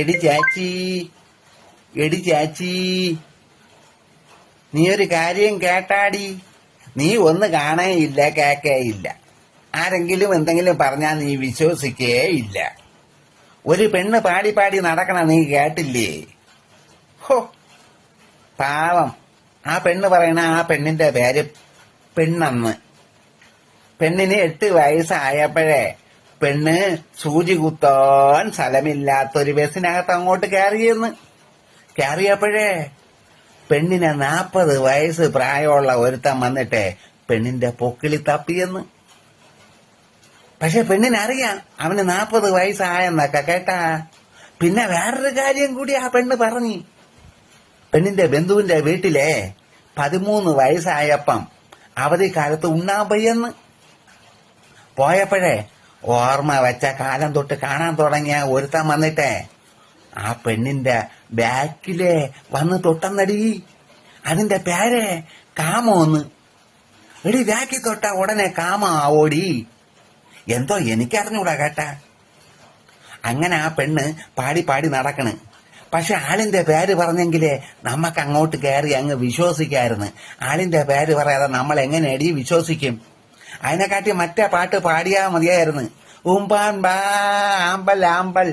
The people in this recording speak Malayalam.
എടി ചാച്ചി എടി ചാച്ചി. നീ ഒരു കാര്യം കേട്ടാടി. നീ ഒന്ന് കേക്കേ ഇല്ല ആരെങ്കിലും എന്തെങ്കിലും പറഞ്ഞാൽ നീ വിശ്വസിക്കേ ഇല്ല ഒരു പെണ്ണ് പാടി പാടി നടക്കണ നീ കേട്ടില്ലേ? ഹോ പാവം. ആ പെണ്ണ് പറയണ ആ പെണ്ണിന്റെ പേര് പെണ്ണന്ന്. പെണ്ണിന് എട്ട് വയസ്സായപ്പോഴേ പെണ്ണ് സൂചി കുത്താൻ സ്ഥലമില്ലാത്തൊരു ബസ്സിനകത്ത് അങ്ങോട്ട് കയറിയെന്ന്. കയറിയപ്പോഴേ പെണ്ണിനെ നാപ്പത് വയസ്സ് പ്രായമുള്ള ഒരുത്തൻ വന്നിട്ടേ പെണ്ണിന്റെ പൊക്കിളി തപ്പിയെന്ന്. പക്ഷെ പെണ്ണിനറിയാം അവന് നാപ്പത് വയസ്സായെന്നൊക്കെ കേട്ടാ. പിന്നെ വേറൊരു കാര്യം കൂടി ആ പെണ്ണ് പറഞ്ഞു. പെണ്ണിന്റെ ബന്ധുവിന്റെ വീട്ടിലെ പതിമൂന്ന് വയസ്സായപ്പം അവധിക്കാലത്ത് ഉണ്ണാൻ പയ്യെന്ന് പോയപ്പോഴേ ഓർമ്മ വെച്ച കാലം തൊട്ട് കാണാൻ തുടങ്ങിയ ഒരുത്തൻ വന്നിട്ടേ ആ പെണ്ണിന്റെ ബാക്കിലെ വന്ന് തൊട്ടന്നടി. അതിന്റെ പേരെ കാമോന്ന്. എടി ബാക്കി തൊട്ട ഉടനെ കാമ ഓടി എന്തോ എനിക്കറിഞ്ഞൂടാ കേട്ടാ. അങ്ങനെ ആ പെണ്ണ് പാടി പാടി നടക്കണ്. പക്ഷെ ആളിന്റെ പേര് പറഞ്ഞെങ്കിലേ നമ്മക്ക് അങ്ങോട്ട് കയറി അങ്ങ് വിശ്വസിക്കായിരുന്നു. ആളിന്റെ പേര് പറയാതെ നമ്മൾ എങ്ങനെയടി വിശ്വസിക്കും? അതിനെക്കാട്ടി മറ്റേ പാട്ട് പാടിയാ മതിയായിരുന്നു. umpan ba, ambal, ambal.